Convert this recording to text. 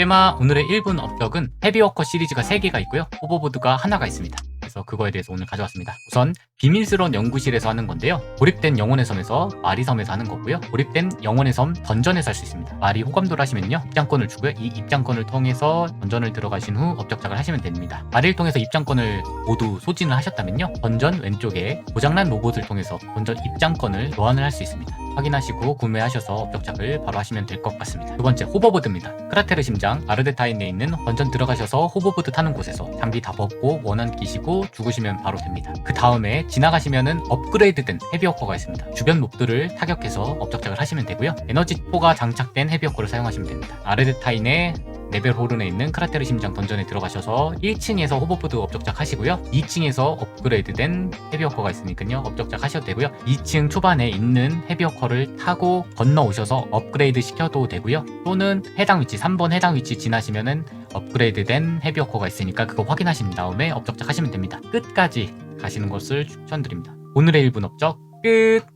꽤마 오늘의 1분 업적은 헤비워커 시리즈가 3개가 있고요. 호버보드가 하나가 있습니다. 그래서 그거에 대해서 오늘 가져왔습니다. 우선 비밀스러운 연구실에서 하는 건데요. 고립된 영혼의 섬에서 마리 섬에서 하는 거고요. 고립된 영혼의 섬 던전에서 할 수 있습니다. 마리 호감도를 하시면요. 입장권을 주고요. 이 입장권을 통해서 던전을 들어가신 후 업적작을 하시면 됩니다. 마리를 통해서 입장권을 모두 소진을 하셨다면요. 던전 왼쪽에 고장난 로봇을 통해서 던전 입장권을 교환을 할 수 있습니다. 확인하시고 구매하셔서 업적작을 바로 하시면 될 것 같습니다. 두 번째 호버보드입니다. 크라테르 심장 아르데타인에 있는 던전 들어가셔서 호버보드 타는 곳에서 장비 다 벗고 원한 끼시고 죽으시면 바로 됩니다. 그 다음에 지나가시면은 업그레이드된 헤비워커가 있습니다. 주변 몹들을 타격해서 업적작을 하시면 되고요. 에너지 포가 장착된 헤비워커를 사용하시면 됩니다. 아르데타인의 레벨 호른에 있는 크라테르 심장 던전에 들어가셔서 1층에서 호버보드 업적작 하시고요. 2층에서 업그레이드된 헤비워커가 있으니까요. 업적작 하셔도 되고요. 2층 초반에 있는 헤비워커를 타고 건너오셔서 업그레이드 시켜도 되고요. 또는 해당 위치 3번 해당 위치 지나시면은 업그레이드된 헤비워커가 있으니까 그거 확인하신 다음에 업적작 하시면 됩니다. 끝까지 가시는 것을 추천드립니다. 오늘의 1분 업적 끝!